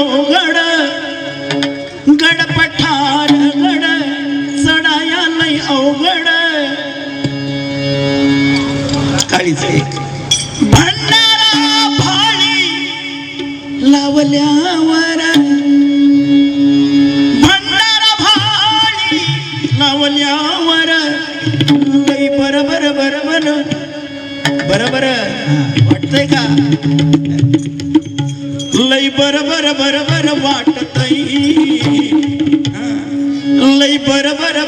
अवघड गड पठार गड चढाया लय अवघड. काळीच भंडारा भाळी लावल्यावर. भंडारा भाळी लावल्यावर. लई बर बर बर बर बरोबर वाटतंय का? लई बर बर बर बर वाटतई लई बर बर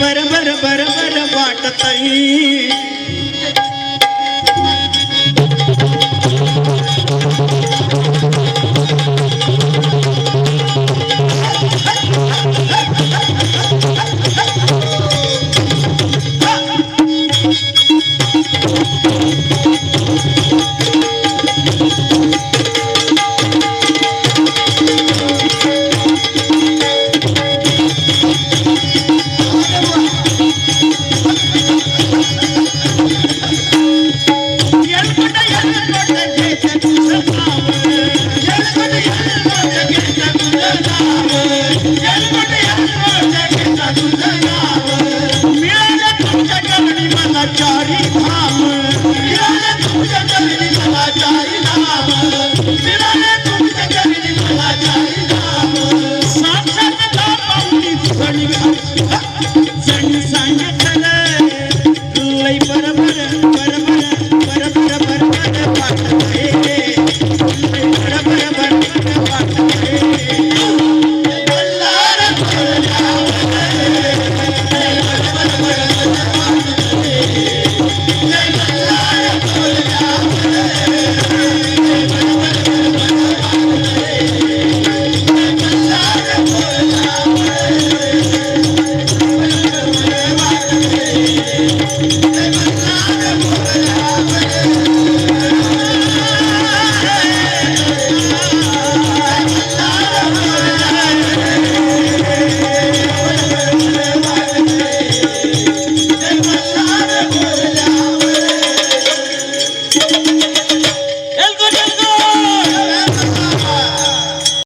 बर बर बर बर वाटत Yeah.